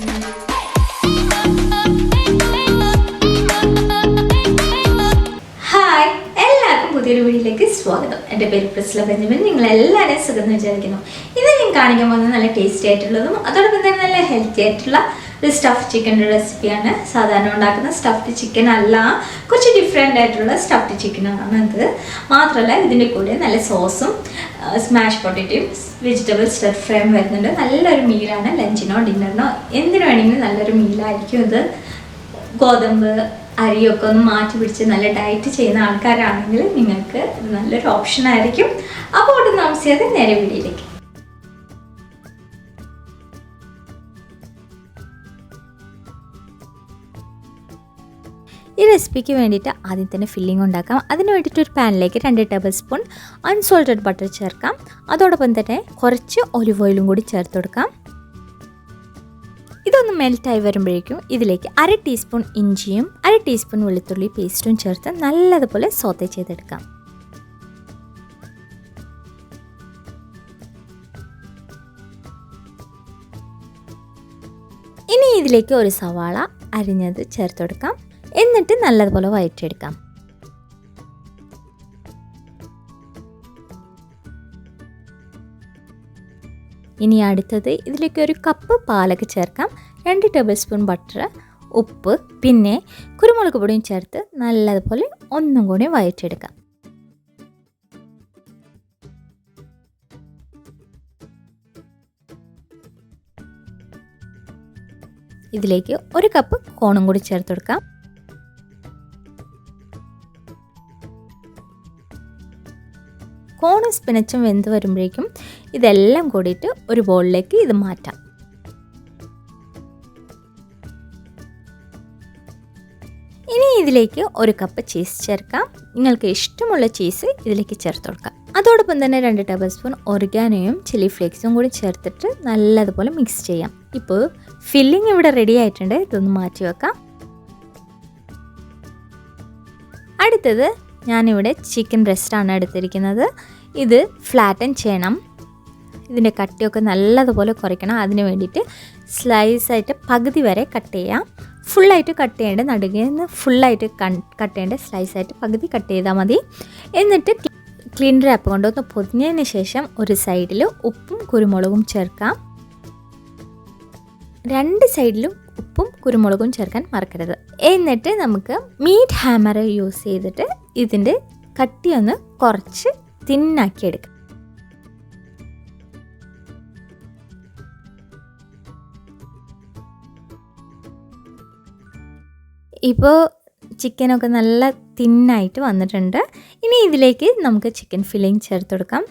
Hi എല്ലാവർക്കും പുതിയൊരു വീഡിയോയിലേക്ക് സ്വാഗതം. എന്റെ പേര് പ്രസ്ല ബെഞ്ചമിൻ. നിങ്ങൾ എല്ലാവരെയും സുഖം എന്ന് വിചാരിക്കുന്നു. ഇത് ഞാൻ കാണിക്കാൻ പോകുന്നത് നല്ല ടേസ്റ്റി ആയിട്ടുള്ളതും അതോടൊപ്പം തന്നെ നല്ല ഹെൽത്തി ആയിട്ടുള്ള ഒരു സ്റ്റഫ് ചിക്കന്റെ റെസിപ്പിയാണ് സാധാരണ ഉണ്ടാക്കുന്ന സ്റ്റഫ്ഡ് ചിക്കൻ അല്ല. കുറച്ച് ഡിഫറെന്റ് ആയിട്ടുള്ള സ്റ്റഫ്ഡ് ചിക്കനാണ് ഇത് മാത്രമല്ല ഇതിന്റെ കൂടെ നല്ല സോസും സ്മാഷ് പൊട്ടറ്റയും വെജിറ്റബിൾ സ്റ്റഫ് ഫ്രൈയും വരുന്നുണ്ട്. നല്ലൊരു മീലാണ് ലഞ്ചിനോ ഡിന്നറിനോ എന്തിനു വേണമെങ്കിലും നല്ലൊരു മീലായിരിക്കും ഇത്. ഗോതമ്പ് അരിയൊക്കെ ഒന്ന് മാറ്റി പിടിച്ച് നല്ല ഡയറ്റ് ചെയ്യുന്ന ആൾക്കാരാണെങ്കിൽ നിങ്ങൾക്ക് നല്ലൊരു ഓപ്ഷൻ ആയിരിക്കും. അപ്പോൾ ഒട്ടും താമസിയാതെ നേരെ വീഡിയോയിലേക്ക് ഈ റെസിപ്പിക്ക് വേണ്ടിയിട്ട് ആദ്യം തന്നെ ഫില്ലിംഗ് ഉണ്ടാക്കാം. അതിന് വേണ്ടിയിട്ട് ഒരു പാനിലേക്ക് രണ്ട് ടേബിൾ സ്പൂൺ അൺസോൾട്ടഡ് ബട്ടർ ചേർക്കാം. അതോടൊപ്പം തന്നെ കുറച്ച് ഒലിവ് ഓയിലും കൂടി ചേർത്ത് കൊടുക്കാം. ഇതൊന്ന് മെൽറ്റായി വരുമ്പോഴേക്കും ഇതിലേക്ക് അര ടീസ്പൂൺ ഇഞ്ചിയും അര ടീസ്പൂൺ വെളുത്തുള്ളി പേസ്റ്റും ചേർത്ത് നല്ലതുപോലെ സോത്തെ ചെയ്തെടുക്കാം. ഇനി ഇതിലേക്ക് ഒരു സവാള അരിഞ്ഞത് ചേർത്ത് കൊടുക്കാം. എന്നിട്ട് നല്ലതുപോലെ വഴറ്റിയെടുക്കാം. ഇനി അടുത്തത് ഇതിലേക്ക് ഒരു കപ്പ് പാലൊക്കെ ചേർക്കാം. രണ്ട് ടേബിൾ സ്പൂൺ ബട്ടർ ഉപ്പ് പിന്നെ കുരുമുളക് പൊടിയും ചേർത്ത് നല്ലതുപോലെ ഒന്നും കൂടി വഴറ്റിയെടുക്കാം. ഇതിലേക്ക് ഒരു കപ്പ് കോണും കൂടി ചേർത്ത് കൊടുക്കാം. കോണും സ്പിനച്ചും വെന്ത് വരുമ്പോഴേക്കും ഇതെല്ലാം കൂടിയിട്ട് ഒരു ബോളിലേക്ക് ഇത് മാറ്റാം. ഇനി ഇതിലേക്ക് ഒരു കപ്പ് ചീസ് ചേർക്കാം. നിങ്ങൾക്ക് ഇഷ്ടമുള്ള ചീസ് ഇതിലേക്ക് ചേർത്ത് കൊടുക്കാം. അതോടൊപ്പം തന്നെ രണ്ട് ടേബിൾ സ്പൂൺ ഒറിഗാനോയും ചില്ലി ഫ്ലേക്സും കൂടി ചേർത്തിട്ട് നല്ലതുപോലെ മിക്സ് ചെയ്യാം. ഇപ്പോൾ ഫില്ലിംഗ് ഇവിടെ റെഡി ആയിട്ടുണ്ട്. ഇതൊന്ന് മാറ്റി വെക്കാം. അടുത്തത് ഞാനിവിടെ ചിക്കൻ ബ്രസ്റ്റാണ് എടുത്തിരിക്കുന്നത്. ഇത് ഫ്ലാറ്റൻ ചെയ്യണം. ഇതിന്റെ കട്ടിയൊക്കെ നല്ലതുപോലെ കുറയ്ക്കണം. അതിന് വേണ്ടിയിട്ട് സ്ലൈസായിട്ട് പകുതി വരെ കട്ട് ചെയ്യാം. ഫുള്ളായിട്ട് കട്ട് ചെയ്യേണ്ട നടുകയിൽ നിന്ന് ഫുള്ളായിട്ട് കട്ട് ചെയ്യേണ്ട സ്ലൈസായിട്ട് പകുതി കട്ട് ചെയ്താൽ മതി. എന്നിട്ട് ക്ലീൻ റാപ്പ് കൊണ്ടൊന്ന് പൊതിഞ്ഞതിന് ശേഷം ഒരു സൈഡിൽ ഉപ്പും കുരുമുളകും ചേർക്കാം. രണ്ട് സൈഡിലും ഉപ്പും കുരുമുളകും ചേർക്കാൻ മറക്കരുത്. എന്നിട്ട് നമുക്ക് മീറ്റ് ഹാമർ യൂസ് ചെയ്തിട്ട് ഇതിന്റെ കട്ടിയൊന്ന് കുറച്ച് തിന്നാക്കി എടുക്കാം. ഇപ്പോൾ ചിക്കനൊക്കെ നല്ല തിന്നായിട്ട് വന്നിട്ടുണ്ട്. ഇനി ഇതിലേക്ക് നമുക്ക് ചിക്കൻ ഫില്ലിങ് ചേർത്ത് കൊടുക്കാം.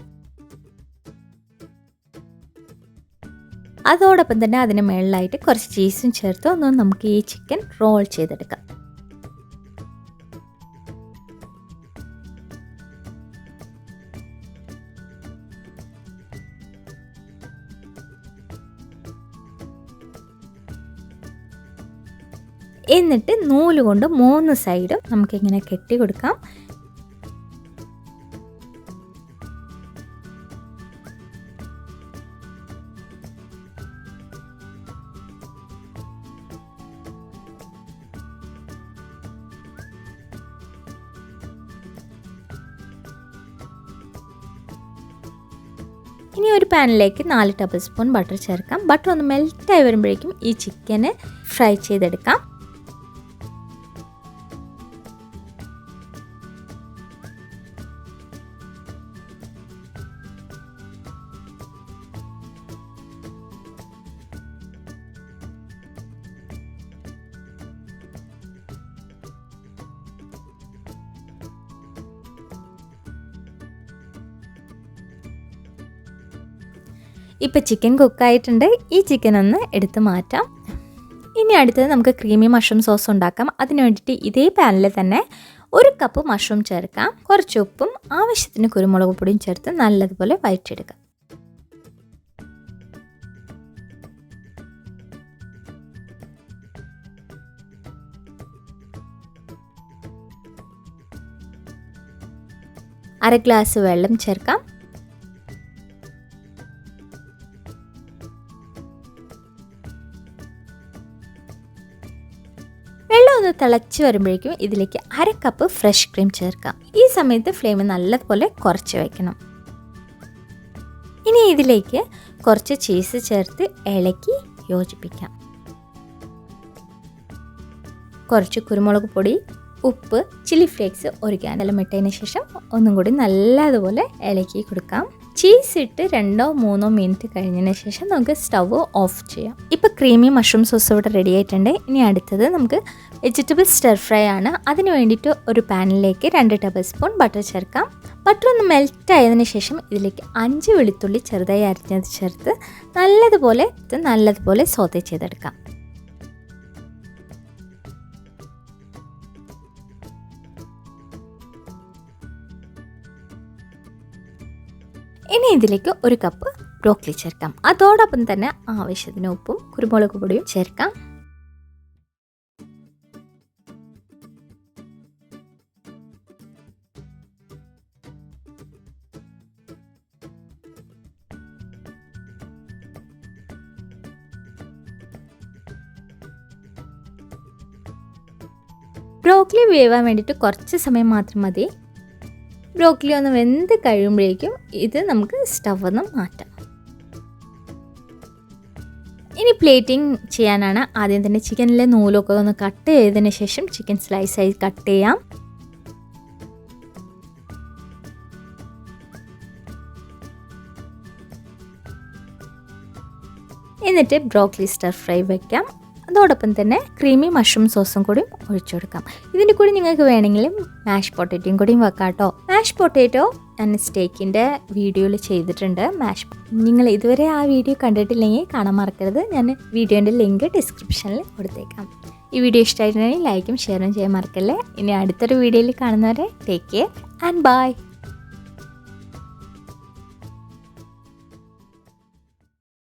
അതോടൊപ്പം തന്നെ അതിന് മുകളിലായിട്ട് കുറച്ച് ചീസും ചേർത്ത് ഒന്ന് നമുക്ക് ഈ ചിക്കൻ റോൾ ചെയ്തെടുക്കാം. എന്നിട്ട് നൂൽ കൊണ്ട് മൂന്ന് സൈഡും നമുക്കിങ്ങനെ കെട്ടി കൊടുക്കാം ഇനി ഒരു പാനിലേക്ക് നാല് ടേബിൾ സ്പൂൺ ബട്ടർ ചേർക്കാം. ബട്ടർ ഒന്ന് മെൽറ്റായി വരുമ്പോഴേക്കും ഈ ചിക്കന് ഫ്രൈ ചെയ്തെടുക്കാം. ഇപ്പോൾ ചിക്കൻ കുക്കായിട്ടുണ്ട് ഈ ചിക്കൻ ഒന്ന് എടുത്ത് മാറ്റാം. ഇനി അടുത്തത് നമുക്ക് ക്രീമി മഷ്റൂം സോസ് ഉണ്ടാക്കാം. അതിന് വേണ്ടിയിട്ട് ഇതേ പാനിൽ തന്നെ ഒരു കപ്പ് മഷ്റൂം ചേർക്കാം. കുറച്ച് ഉപ്പും ആവശ്യത്തിന് കുരുമുളക് പൊടിയും ചേർത്ത് നല്ലതുപോലെ വഴറ്റിയെടുക്കാം. അര ഗ്ലാസ് വെള്ളം ചേർക്കാം. ഒന്ന് തിളച്ച് വരുമ്പോഴേക്കും ഇതിലേക്ക് അര കപ്പ് ഫ്രഷ് ക്രീം ചേർക്കാം. ഈ സമയത്ത് ഫ്ലെയിം നല്ലതുപോലെ കുറച്ച് വയ്ക്കണം ഇനി ഇതിലേക്ക് കുറച്ച് ചീസ് ചേർത്ത് ഇളക്കി യോജിപ്പിക്കാം. കുറച്ച് കുരുമുളക് പൊടി ഉപ്പ് ചില്ലി ഫ്ലേക്സ് ഒരു ക്യാൻഡലം ഇട്ടതിന് ശേഷം ഒന്നും കൂടി നല്ലതുപോലെ ഇളക്കി കൊടുക്കാം. ചീസ് ഇട്ട് രണ്ടോ മൂന്നോ മിനിറ്റ് കഴിഞ്ഞതിന് ശേഷം നമുക്ക് സ്റ്റവ് ഓഫ് ചെയ്യാം. ഇപ്പോൾ ക്രീമി മഷ്റൂം സോസ് ഇവിടെ റെഡി ആയിട്ടുണ്ട്. ഇനി അടുത്തത് നമുക്ക് വെജിറ്റബിൾ സ്റ്റർ ഫ്രൈ ആണ്. അതിന് വേണ്ടിയിട്ട് ഒരു പാനിലേക്ക് രണ്ട് ടേബിൾ സ്പൂൺ ബട്ടർ ചേർക്കാം. ബട്ടർ ഒന്ന് മെൽറ്റ് ആയതിനു ശേഷം ഇതിലേക്ക് അഞ്ച് വെളുത്തുള്ളി ചെറുതായി അരിഞ്ഞത് ചേർത്ത് നല്ലതുപോലെ ഇത് നല്ലതുപോലെ സോതേ ചെയ്തെടുക്കാം. ഇനി ഇതിലേക്ക് ഒരു കപ്പ് ബ്രോക്കലി ചേർക്കാം. അതോടൊപ്പം തന്നെ ആവശ്യത്തിന് ഉപ്പും കുരുമുളക് പൊടിയും ചേർക്കാം. ബ്രോക്കലി വേവാൻ വേണ്ടിയിട്ട് കുറച്ച് സമയം മാത്രം മതി. ബ്രോക്കലി ഒന്ന് വെന്ത് കഴിയുമ്പോഴേക്കും ഇത് നമുക്ക് സ്റ്റവ് മാറ്റാം. ഇനി പ്ലേറ്റിംഗ് ചെയ്യാനാണ് ആദ്യം തന്നെ ചിക്കനിലെ നൂലൊക്കെ ഒന്ന് കട്ട് ചെയ്തതിന് ശേഷം ചിക്കൻ സ്ലൈസായി കട്ട് ചെയ്യാം. എന്നിട്ട് ബ്രോക്കലി സ്റ്റർ ഫ്രൈ വയ്ക്കാം അതോടൊപ്പം തന്നെ ക്രീമി മഷ്റൂം സോസും കൂടി ഒഴിച്ചു കൊടുക്കാം. ഇതിന്റെ കൂടി നിങ്ങൾക്ക് വേണമെങ്കിൽ മാഷ് പൊട്ടേറ്റോയും കൂടി വെക്കാം കേട്ടോ മാഷ് പൊട്ടേറ്റോ ഞാൻ സ്റ്റേക്കിന്റെ വീഡിയോയിൽ ചെയ്തിട്ടുണ്ട്. മാഷ് നിങ്ങൾ ഇതുവരെ ആ വീഡിയോ കണ്ടിട്ടില്ലെങ്കിൽ കാണാൻ മറക്കരുത്. ഞാൻ വീഡിയോന്റെ ലിങ്ക് ഡിസ്ക്രിപ്ഷനിൽ കൊടുത്തേക്കാം. ഈ വീഡിയോ ഇഷ്ടമായിട്ടുണ്ടെങ്കിൽ ലൈക്കും ഷെയറും ചെയ്യാൻ മറക്കല്ലേ. ഇനി അടുത്തൊരു വീഡിയോയിൽ കാണുന്നവരെ ടേക്ക് കെയർ ആൻഡ് ബൈ